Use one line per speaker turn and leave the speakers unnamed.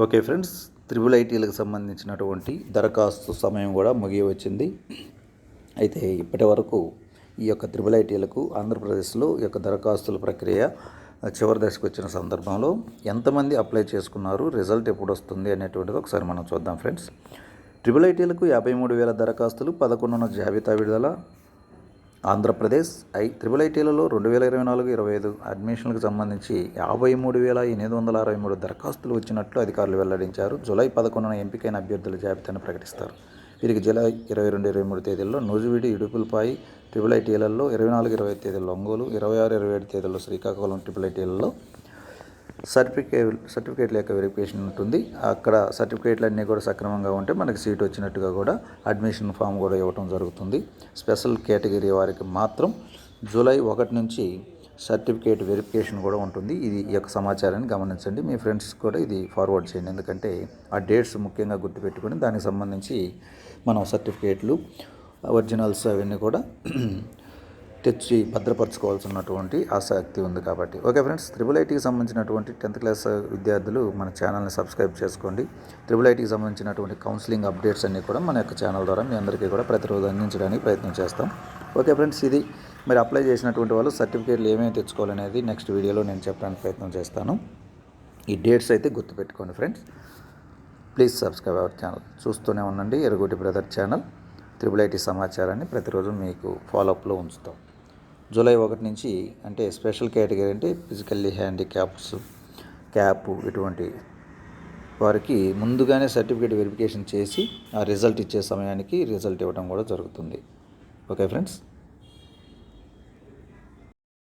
Okay friends triple ఐటీలకు సంబంధించినటువంటి దరఖాస్తు సమయం కూడా ముగియవచ్చింది అయితే ఇప్పటి వరకు ఈ యొక్క త్రిబుల్ ఐటీలకు ఆంధ్రప్రదేశ్లో ఈ యొక్క దరఖాస్తుల ప్రక్రియ చివరి దశకు వచ్చిన సందర్భంలో ఎంతమంది అప్లై చేసుకున్నారు రిజల్ట్ ఎప్పుడు వస్తుంది అనేటువంటిది ఒకసారి మనం చూద్దాం ఫ్రెండ్స్. ట్రిపుల్ ఐటీలకు యాభై మూడు వేల దరఖాస్తులు పదకొండున జాబితా విడుదల ఆంధ్రప్రదేశ్ ఐ త్రిబుల్ ఐటీలలో రెండు వేల ఇరవై నాలుగు ఇరవై ఐదు అడ్మిషన్లకు సంబంధించి యాభై మూడు వేల ఎనిమిది వందల అరవై మూడు దరఖాస్తులు వచ్చినట్లు అధికారులు వెల్లడించారు. జూలై పదకొండున ఎంపికైన అభ్యర్థుల జాబితాను ప్రకటిస్తారు. వీరికి జూలై ఇరవై రెండు ఇరవై మూడు తేదీల్లో నూజివీడి ఇడుపులపాయి ట్రిపుల్ ఐటీలలో ఇరవై నాలుగు ఇరవై ఐదు తేదీల్లో ఒంగోలు ఇరవై ఆరు ఇరవై ఏడు తేదీల్లో శ్రీకాకుళం ట్రిపుల్ ఐటీలలో సర్టిఫికేట్ సర్టిఫికేట్ల యొక్క వెరిఫికేషన్ ఉంటుంది. అక్కడ సర్టిఫికేట్లు అన్నీ కూడా సక్రమంగా ఉంటే మనకి సీట్ వచ్చినట్టుగా కూడా అడ్మిషన్ ఫామ్ కూడా ఇవ్వడం జరుగుతుంది. స్పెషల్ కేటగిరీ వారికి మాత్రం జూలై ఒకటి నుంచి సర్టిఫికేట్ వెరిఫికేషన్ కూడా ఉంటుంది. ఇది ఈ యొక్క సమాచారాన్ని గమనించండి. మీ ఫ్రెండ్స్ కూడా ఇది ఫార్వర్డ్ చేయండి. ఎందుకంటే ఆ డేట్స్ ముఖ్యంగా గుర్తుపెట్టుకొని దానికి సంబంధించి మనం సర్టిఫికేట్లు ఒరిజినల్స్ అవన్నీ కూడా తెచ్చి భద్రపరచుకోవాల్సినటువంటి ఆసక్తి ఉంది కాబట్టి. ఓకే ఫ్రెండ్స్ త్రిబుల్ ఐటీకి సంబంధించినటువంటి టెన్త్ క్లాస్ విద్యార్థులు మన ఛానల్ని సబ్స్క్రైబ్ చేసుకోండి. త్రిబుల్ ఐటీకి సంబంధించినటువంటి కౌన్సిలింగ్ అప్డేట్స్ అన్నీ కూడా మన యొక్క ఛానల్ ద్వారా మీ అందరికీ కూడా ప్రతిరోజు అందించడానికి ప్రయత్నం చేస్తాం. ఓకే ఫ్రెండ్స్ ఇది మరి అప్లై చేసినటువంటి వాళ్ళు సర్టిఫికేట్లు ఏమేమి తెచ్చుకోవాలనేది నెక్స్ట్ వీడియోలో నేను చెప్పడానికి ప్రయత్నం చేస్తాను. ఈ డేట్స్ అయితే గుర్తుపెట్టుకోండి friends. Please subscribe our channel చూస్తూనే ఉండండి. Eragoti brother channel triple IT సమాచారాన్ని ప్రతిరోజు మీకు ఫాలోఅప్లో ఉంచుతాం. జూలై ఒకటి నుంచి అంటే స్పెషల్ కేటగిరీ అంటే ఫిజికల్లీ హ్యాండిక్యాప్స్ క్యాప్ ఇటువంటి వారికి ముందుగానే సర్టిఫికేట్ వెరిఫికేషన్ చేసి ఆ రిజల్ట్ ఇచ్చే సమయానికి రిజల్ట్ ఇవ్వడం కూడా జరుగుతుంది. Okay friends?